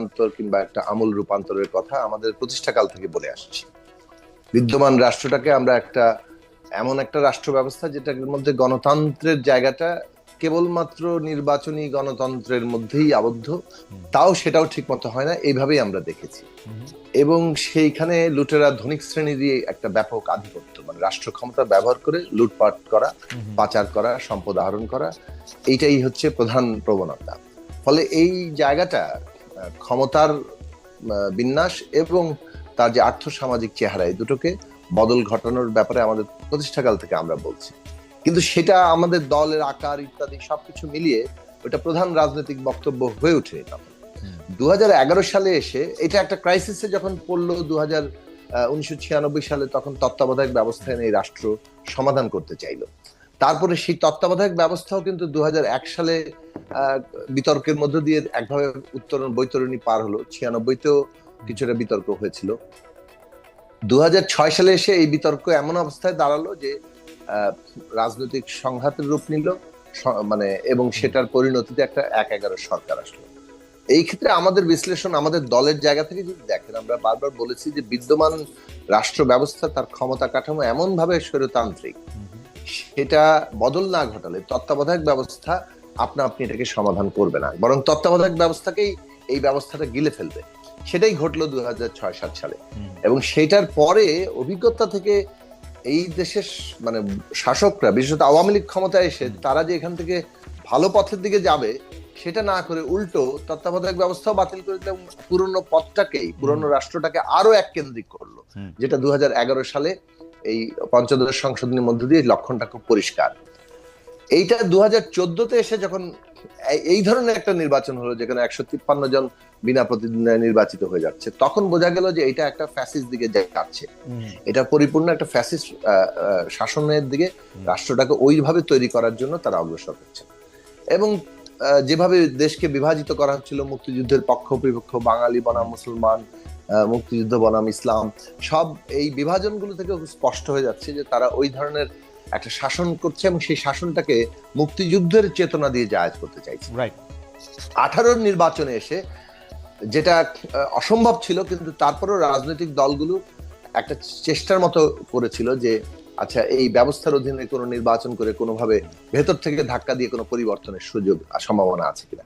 রূপান্তর কিংবা একটা আমূল রূপান্তরের কথা আমাদের প্রতিষ্ঠাকাল থেকে বলে আসছি। বিদ্যমান রাষ্ট্রটাকে আমরা একটা এমন একটা রাষ্ট্র ব্যবস্থা যেটার মধ্যে গণতন্ত্রের জায়গাটা কেবলমাত্র নির্বাচনী গণতন্ত্রের মধ্যেই আবদ্ধ, তাও সেটাও ঠিক মতো হয় না, এইভাবেই আমরা দেখেছি। এবং সেইখানে লুটেরা ধনিক শ্রেণীরই একটা ব্যাপক আধিপত্য মানে রাষ্ট্র ক্ষমতা ব্যবহার করে লুটপাট করা, পাচার করা, সম্পদ আহরণ করা, এইটাই হচ্ছে প্রধান প্রবণতা। ফলে এই জায়গাটা ক্ষমতার বিন্যাস এবং তার যে আর্থ সামাজিক চেহারা এই দুটোকে বদল ঘটানোর ব্যাপারে আমাদের প্রতিষ্ঠাকাল থেকে আমরা বলছি। কিন্তু সেটা আমাদের দলের আকার ইত্যাদি সবকিছু মিলিয়ে ওটা প্রধান রাজনৈতিক বক্তব্য হয়ে ওঠে তখন দু সালে এসে এটা একটা ক্রাইসিসে যখন পড়ল দু হাজার উনিশশো ছিয়ানব্বই সালে তখন তত্ত্বাবধায়ক ব্যবস্থা এনে এই রাষ্ট্র সমাধান করতে চাইলো। তারপরে সেই তত্ত্বাবধায়ক ব্যবস্থাও কিন্তু দু হাজার এক সালে বিতর্কের মধ্য দিয়ে একভাবে উত্তরণ বৈতরণী পার হলো। ছিয়ানব্বইতেও কিছুটা বিতর্ক হয়েছিল। দুহাজার ছয় সালে এসে এই বিতর্ক এমন অবস্থায় দাঁড়াল যে রাজনৈতিক সংঘাতের রূপ নিল মানে এবং সেটার পরিণতিতে একটা এক এগারো সরকার আসলো। এই ক্ষেত্রে আমাদের বিশ্লেষণ আমাদের দলের জায়গা থেকে যদি দেখেন আমরা বারবার বলেছি যে বিদ্যমান রাষ্ট্র ব্যবস্থা তার ক্ষমতা কাঠামো এমনভাবে স্বৈরতান্ত্রিক সেটা বদল না ঘটালে তত্ত্বাবধায়ক ব্যবস্থা আপনা আপনি এটাকে সমাধান করবে না। বরং তত্ত্বাবধায়ক ব্যবস্থাকেই এই ব্যবস্থাটা গিলে ফেলবে। সেটাই ঘটলো দু হাজার ছয় সাত সালে। এবং সেটার পরে অভিজ্ঞতা থেকে এই দেশের মানে শাসকরা বিশেষত আওয়ামী লীগ ক্ষমতায় এসে তারা যে এখান থেকে ভালো পথের দিকে যাবে সেটা না করে উল্টো তত্ত্বাবধায়ক ব্যবস্থাও বাতিল করে দিল এবং পুরনো পথটাকেই পুরনো রাষ্ট্রটাকে আরও এক কেন্দ্রিক করল। যেটা দু হাজার এগারো সালে এই পঞ্চদশ সংশোধনীর মধ্য দিয়ে লক্ষণটা খুব পরিষ্কার। এইটা দু হাজার চোদ্দতে এসে যখন এই- ধরনের একটা নির্বাচন হলো যেখানে একশো তিপ্পান্ন জন বিনা প্রতিদ্বন্দ্বিতায় নির্বাচিত হয়ে যাচ্ছে তখন বোঝা গেল যে এটা একটা ফ্যাসিস দিকে যাচ্ছে। এটা পরিপূর্ণ একটা ফ্যাসিস শাসনের দিকে রাষ্ট্রটাকে ওইভাবে তৈরি করার জন্য তারা অগ্রসর হচ্ছে। এবং যেভাবে দেশকে বিভাজিত করা হচ্ছিল মুক্তিযুদ্ধের পক্ষ বিপক্ষ বাঙালি বনাম মুসলমান মুক্তিযুদ্ধ বনাম ইসলাম সব এই বিভাজনগুলো থেকে স্পষ্ট হয়ে যাচ্ছে যে তারা ওই ধরনের একটা শাসন করছে এবং সেই শাসনটাকে মুক্তিযুদ্ধের চেতনা দিয়ে জায়াজ করতে চাইছে। রাইট আঠারোর নির্বাচনে এসে যেটা অসম্ভব ছিল কিন্তু তারপরেও রাজনৈতিক দলগুলো একটা চেষ্টার মতো করেছিল যে আচ্ছা এই ব্যবস্থার অধীনে কোনো নির্বাচন করে কোনোভাবে ভেতর থেকে ধাক্কা দিয়ে কোনো পরিবর্তনের সুযোগ সম্ভাবনা আছে কিনা।